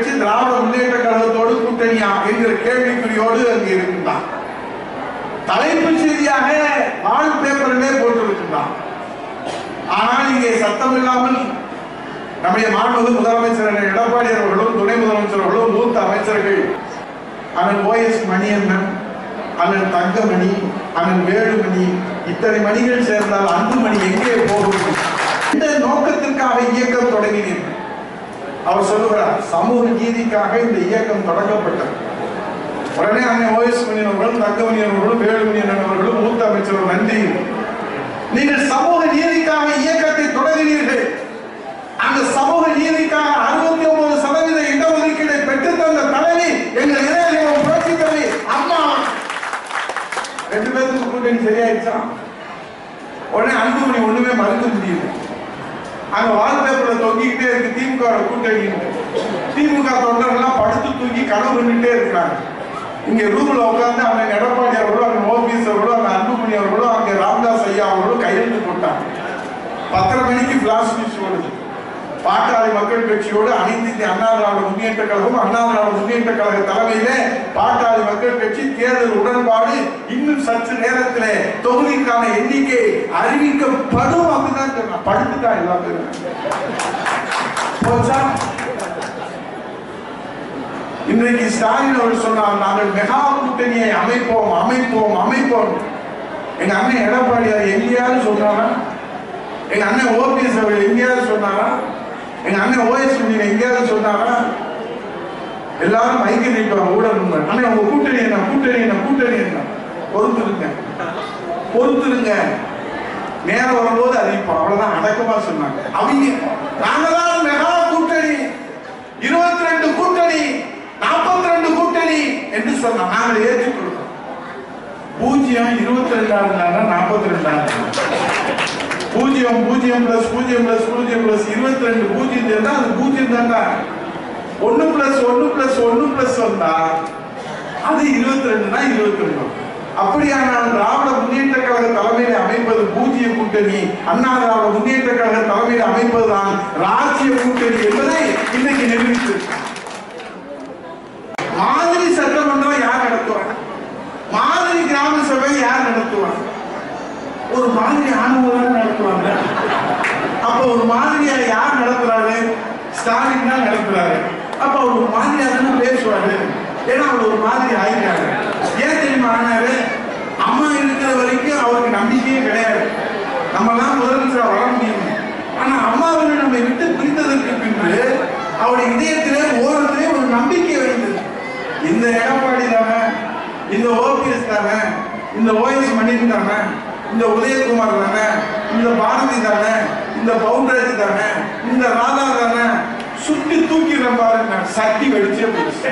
கட்சி திராவிட முன்னேற்ற கழகத்தோடு கூட்டணியா என்கிற கேள்விக்குறியோடு அங்கே இருக்கின்றான் தலைப்பு செய்தியாக ஆள் பேப்பரிலே போட்டிருக்கின்றான் ஆனால் இங்கே சத்தம் இல்லாமல் நம்முடைய மாண்புமிகு முதலமைச்சர் எடப்பாடி அவர்களும் துணை முதலமைச்சர்களும் மூத்த அமைச்சர்கள் அண்ணன் எஸ் மணியண்ணன் அண்ணன் தங்கமணி அண்ணன் வேலுமணி இத்தனை மணிகள் சேர்ந்தால் அன்பு மணி எங்கே போகும்? இந்த நோக்கத்திற்காக இயக்கம் தொடங்கினீர்கள் அவர் சொல்லுகிறார் சமூக நீதிக்காக இந்த இயக்கம் தொடங்கப்பட்டது. உடனே அண்ணன் ஓஎஸ் மணியன் அவர்களும் தங்கமணி அவர்களும் அவர்களும் மூத்த அமைச்சர் நன்றி நீங்கள் சமூக நீதிக்காக இயக்கத்தை தொடங்கினீர்கள். அந்த சமூக நீதிக்காக அறுபத்தி ஒன்பது சதவீத இடஒதுக்கீடை பெற்று தந்த தலைவி எங்கள் இளைஞர்கள் புரட்சி தலைவி அம்மா. ரெண்டு பேருக்கு கூட்டணி சரியாயிடுச்சா? உடனே அன்புமணி ஒண்ணுமே மறுக்க முடியல. அங்க வால்பேப்பர்ல தொங்கிக்கிட்டே இருக்கு திமுக கூட்டணி திமுக தொண்டர்கள்லாம் படுத்து தூக்கி கனவு பண்ணிட்டே இருக்கிறாங்க. இங்க ரூம்ல உட்கார்ந்து அண்ணன் எடப்பாடி அவர்களும் அண்ணன் ஓபிஎஸ் அவர்களும் அண்ணன் அன்புமணி அவர்களும் அங்க ராம்தாஸ் ஐயா அவர்களும் கையெழுத்து போட்டாங்க. பத்தரை மணிக்கு பிளாஸ் நியூஸ் ஓடுது. பாட்டாளி மக்கள் கட்சியோடு அனைத்து அண்ணா திராவிட முன்னேற்ற கழகம் அண்ணா திராவிட முன்னேற்ற கழக தலைமையிலே பாட்டாளி மக்கள் கட்சி தேர்தல் உடன்பாடு இன்னும் சற்று நேரத்தில் தொகுதிக்கான எண்ணிக்கை அறிவிக்கப்படும் அப்படிதான் சொன்னான் படுத்துட்டா எல்லா பேரும். போச்சா? இன்றைக்கு ஸ்டாலின் அவர் சொன்னார் நாங்கள் மெகா கூட்டணியை அமைப்போம் அமைப்போம் அமைப்போம். எங்க அண்ணன் எடப்பாடியார் எங்கேயாவது சொன்னாரா? எங்க அண்ணன் ஓபிஎஸ் அவர் எங்கேயாவது சொன்னாரா? எங்க அண்ணன் ஓஎஸ் எங்கேயாவது சொன்னாரா? எல்லாரும் மைக்கு நிற்பாங்க ஊடகம் அண்ணன் உங்க கூட்டணி என்ன? கூட்டணி என்ன? கூட்டணி என்ன? பொறுத்துருங்க. பொறுத்துருங்க. நேரம் வரும்போது அறிவிப்போம் அவ்வளவுதான் அடக்கமா சொன்னாங்க. அவங்க நாங்க தான் மெகா கூட்டணி இருபத்தி ரெண்டு கூட்டணி நாற்பத்தி ரெண்டு கூட்டணி என்று சொன்னோம் நாங்கள் ஏற்றுக்கொள்கிறோம். பூஜ்ஜியம் இருபத்தி ரெண்டாயிரம் நாற்பத்தி ரெண்டாவது பூஜ்ஜியம் பூஜ்ஜியம் பிளஸ் பூஜ்ஜியம் பிளஸ் பூஜ்ஜியம் பிளஸ் இருபத்தி ரெண்டு பூஜ்ஜியம் தான் அது பூஜ்ஜியம் தான்டா ஒன்னு பிளஸ் ஒன்னு பிளஸ் ஒன்னு பிளஸ் வந்தா அது இருபத்தி ரெண்டுனா இருபத்தி ரெண்டு அப்படியானால் திராவிட முன்னேற்ற கழக தலைமையில் அமைப்பது பூஜ்ஜிய கூட்டணி அண்ணா திராவிட முன்னேற்ற கழக தலைமையில் அமைப்பதுதான் ராஜ்ய கூட்டணி என்பதை இன்னைக்கு நிரூபித்து மாதிரி சட்டமன்றம் யார் நடத்துவாங்க? மாதிரி கிராம சபை யார் நடத்துவாங்க? ஒரு மாதிரி ஆணவம் நடத்துவாங்க. அப்ப ஒரு மாதிரியா யார் நடத்துறாரு? ஸ்டாலின் தான் நடத்துறாரு. அப்ப அவர் ஒரு மாதிரியா தானே பேசுவாரு? ஏன்னா அவர் ஒரு மாதிரி ஆயிட்டாரு. ஏன் தெரியுமா அண்ணாரு? அம்மா இருக்கிற வரைக்கும் அவருடைய இதயத்திலே ஓரத்திலே ஒரு நம்பிக்கை வந்தது இந்த எடப்பாடி தானே இந்த ஓபிஎஸ் தானே இந்த ஓஎஸ் மணியன் தானே இந்த உதயகுமார் தானே இந்த பாரதி தானே இந்த பவுண்டராஜ் தானே இந்த ராதா தானே சுட்டி தூக்கிடுற பாருங்க சட்டி வெடிச்சே போச்சு.